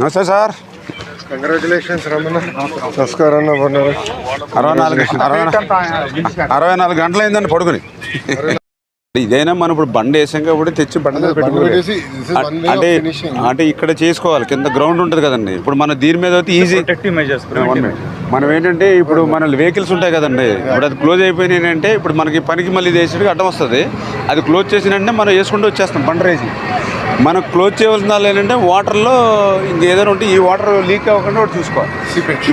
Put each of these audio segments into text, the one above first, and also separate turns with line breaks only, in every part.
నమస్తే sir.
Congratulations Ramana. నమస్కారం అన్న
అరవై నాలుగు అరవై నాలుగు గంటలు అయిందండి పడుకుని. ఇదైనా మనం ఇప్పుడు బండి వేసాం కాబట్టి తెచ్చి బండి మీద పెట్టుకోవాలి. అంటే. అంటే ఇక్కడ చేసుకోవాలి కింద గ్రౌండ్ ఉంటుంది కదండి. ఇప్పుడు మన దీని మీద అయితే ఈజీ మనం ఏంటంటే ఇప్పుడు మన వెహికల్స్ ఉంటాయి కదండి. ఇప్పుడు అది క్లోజ్ అయిపోయినాయి అంటే ఇప్పుడు మనకి పనికి మళ్ళీ వేసేటికి అడ్డం వస్తుంది. అది క్లోజ్ చేసిన వెంటనే మనం వేసుకుంటూ వచ్చేస్తాం బండి రేసి మనం క్లోజ్ చేయవలసిన వాళ్ళు ఏంటంటే వాటర్లో ఇంకేదైనా ఉంటే ఈ వాటర్ లీక్ అవ్వకుండా ఒకటి చూసుకోవాలి.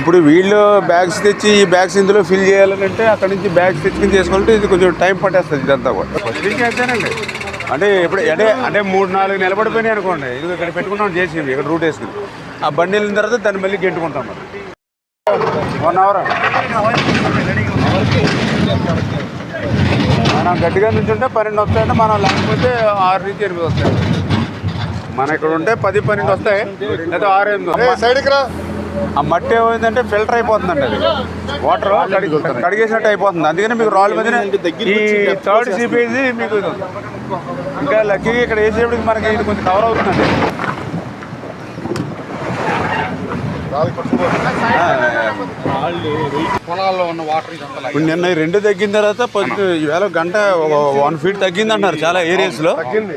ఇప్పుడు వీళ్ళు బ్యాగ్స్ తెచ్చి ఈ బ్యాగ్స్ ఇందులో ఫిల్ చేయాలని అంటే అక్కడ నుంచి బ్యాగ్స్ తెచ్చుకుని చేసుకోవాలంటే ఇది కొంచెం టైం పట్టేస్తుంది ఇదంతా కూడా. అంటే ఇప్పుడు అంటే అంటే మూడు నాలుగు నిలబడిపోయినాయి అనుకోండి. ఇది ఇక్కడ పెట్టుకుంటాం చేసి ఇక్కడ రూట్ వేసుకుని ఆ బండి వెళ్ళిన తర్వాత దాన్ని మళ్ళీ గెంటుకుంటాం మనం. వన్ అవర్ మనం గట్టిగా నుంచుంటే పన్నెండు వస్తాయంటే మనం లేకపోతే ఆరు నుంచి ఎనిమిది వస్తాయి మన ఇక్కడ ఉంటే పది పన్నెండు వస్తాయి. లేదా ఆరు ఎనిమిది.
సైడ్కి రా.
ఆ మట్టి ఏమైందంటే ఫిల్టర్ అయిపోతుందండి అది. వాటర్ కడిగి- కడిగేసినట్టు అయిపోతుంది. అందుకని మీకు రాళ్ళ మీద ఈ థర్డ్ సిపేజీ మీకు. ఇంకా లక్కీగా ఇక్కడ వేసేప్పటికి మనకి ఇది కొంచెం కవర్ అవుతుందండి. ఇప్పుడు నిన్న రెండు తగ్గిన తర్వాత పొద్దు ఈవేళ గంట ఒక వన్ ఫీట్ తగ్గింది అంటున్నారు చాలా ఏరియాస్లో
తగ్గింది.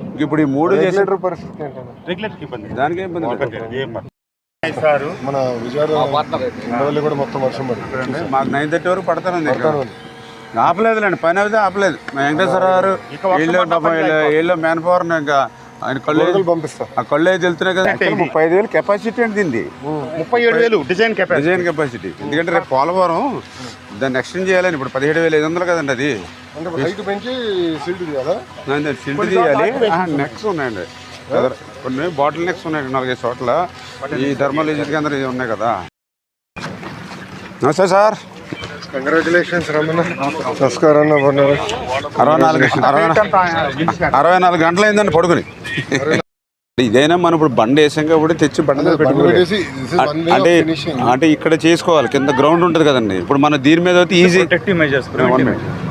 ఇప్పుడు ఈ మూడు
రెగ్యులేటర్ పరిస్థితి
ఇబ్బంది
దానికి ఇబ్బంది
మన విజయవాడ కూడా మొత్తం వర్షం పడుతుంది.
మాకు నైన్ థర్టీ వరకు పడతానండి. ఆపలేదులేండి. పని అయితే ఆపలేదు. మా వెంకటేశ్వర గారు వీళ్ళు వీళ్ళు మ్యాన్ పవర్ ఇంకా ఆయన కళ్ళు
పంపిస్తా.
ఆ కళ్ళు అయితే వెళ్తున్నాయి కదా. ముప్పై ఐదు వేలు కెపాసిటీ అండి దీన్ని
ముప్పై ఏడు వేలు డిజైన్ కెపాసిటీ
డిజైన్ కెపాసిటీ ఎందుకంటే రేపు పోలవరం దాన్ని ఎక్స్టెండ్ చేయాలని ఇప్పుడు పదిహేడు వేల ఐదు వందలు కదండి అది.
చేయాలా
సిల్ట్ తీయాలి? నెక్స్ ఉన్నాయండి. కొన్ని బాటిల్ నెక్స్ ఉన్నాయి నాలుగైదు చోట్ల. ఈ థర్మల్ విజిట్ కేంద్రం ఇవి ఉన్నాయి కదా. నమస్తే సార్.
కంగ్రాచులేషన్స్ రమణ నమస్కారం అన్న బాగున్నారు.
అరవై నాలుగు అరవై నాలుగు గంటలు అయిందండి పడుకుని. ఇదైనా మనం ఇప్పుడు బండి వేసాం కాబట్టి తెచ్చి బండి మీద పెట్టుకోవాలి. అంటే. అంటే ఇక్కడ చేసుకోవాలి కింద గ్రౌండ్ ఉంటుంది కదండి. ఇప్పుడు మన దీని మీద అయితే ఈజీ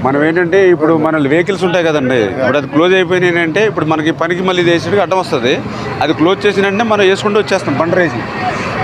మనం ఏంటంటే ఇప్పుడు మన వెహికల్స్ ఉంటాయి కదండి. ఇప్పుడు అది క్లోజ్ అయిపోయినాయి అంటే ఇప్పుడు మనకి పనికి మళ్ళీ వేసేటికి అడ్డం వస్తుంది. అది క్లోజ్ చేసిన వెంటనే మనం వేసుకుంటూ వచ్చేస్తాం బండి రేసి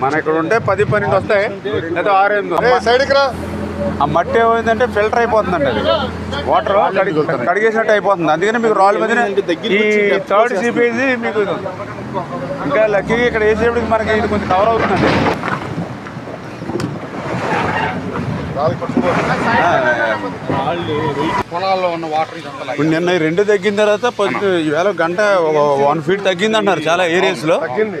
మన ఇక్కడ ఉంటే పది పన్నెండు వస్తాయి. లేదా ఆరు ఎనిమిది.
సైడ్కి రా.
ఆ మట్టి ఏమైందంటే ఫిల్టర్ అయిపోతుందండి అది. వాటర్ కడిగి- కడిగేసినట్టు అయిపోతుంది. అందుకని మీకు రాళ్ళ మీద ఈ థర్డ్ సిపేజీ మీకు. ఇంకా లక్కీగా ఇక్కడ వేసేప్పటికి మనకి ఇది కొంచెం కవర్ అవుతుందండి. ఇప్పుడు నిన్న రెండు తగ్గిన తర్వాత ఈవేళ గంట వన్ ఫీట్ తగ్గింది అంటున్నారు చాలా ఏరియాస్లో.
తగ్గింది.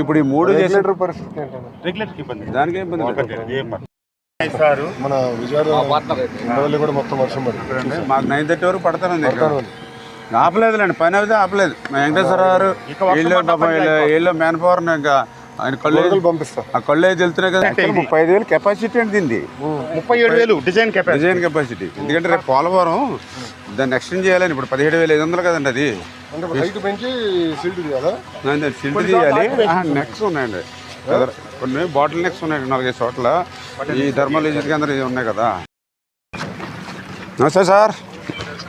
ఇప్పుడు ఈ మూడు
రెగ్యులేటర్ పరిస్థితి ఏంటన్నా
రెగ్యులర్ ఇబ్బంది
దానికి ఏం ఇబ్బంది లేదు.
సార్
మన విజయవాడ ఉండవల్లి కూడా మొత్తం వర్షం పడుతుంది.
మాకు నైన్ థర్టీ వరకు పడతానండి ఇక్కడ. ఆపలేదులేండి పని అయితే ఆపలేదు. మా వెంకటేశ్వర గారు వీళ్ళు పాపం వీళ్ళు వీళ్ళు మ్యాన్ పవర్ ఇంకా ఆయన కళ్ళు
పంపిస్తా.
ఆ కళ్ళు అయితే వెళ్తున్నాయి కదా ముప్పై ఐదు వేలు కెపాసిటీ అండి దీన్ని
ముప్పై ఏడు వేలు డిజైన్ కెపాసిటీ
డిజైన్ కెపాసిటీ ఎందుకంటే రేపు పోలవరం దాన్ని ఎక్స్టెండ్ చేయాలని ఇప్పుడు పదిహేడు వేల ఐదు వందలు కదండి అది.
అంటే చేయాలా
సిల్ట్ తీయాలి? నెక్స్ ఉన్నాయండి. ఎదర- కొన్ని బాటిల్ నెక్స్ ఉన్నాయి నాలుగైదు చోట్ల. ఈ ధర్మల్ విజిట్ కేంద్రం ఉన్నాయి కదా. నమస్తే సార్.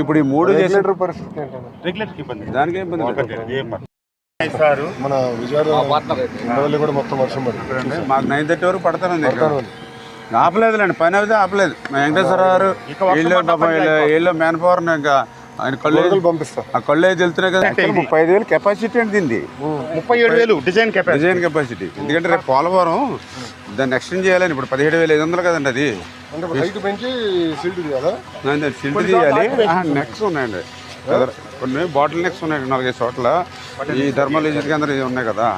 ఇప్పుడు ఈ మూడు
రెగ్యులేటర్ పరిస్థితి
దానికి ఇబ్బంది
సారు
మన విజయవాడ కూడా మొత్తం వర్షం
చూడండి, మాకు నైన్ థర్టీ వరకు పడతానండి. ఆపలేదులేండి పని అయితే ఆపలేదు. మా వెంకటేశ్వర గారు వీళ్ళు మ్యాన్ పవర్ ఇంకా ఆయన కళ్ళు
పంపిస్తా
ఆ కళ్ళు అయితే వెళ్తున్నాయి కదా. ముప్పై ఐదు వేలు కెపాసిటీ అండి దీన్ని
ముప్పై ఏడు వేలు డిజైన్ కెపాసిటీ
డిజైన్ కెపాసిటీ ఎందుకంటే రేపు పోలవరం దాన్ని ఎక్స్టెండ్ చేయాలని ఇప్పుడు పదిహేడు వేల ఐదు వందలు కదండి అది.
అంటే హైట్ పెంచి సిల్ట్ కదా
దాన్ని సిల్ట్ తీయాలి నెక్స్ ఉన్నాయండి. కొన్ని బాటిల్ నెక్స్ ఉన్నాయి నాలుగైదు చోట్ల ఈ ధర్మల్ ఇవి ఉన్నాయి కదా.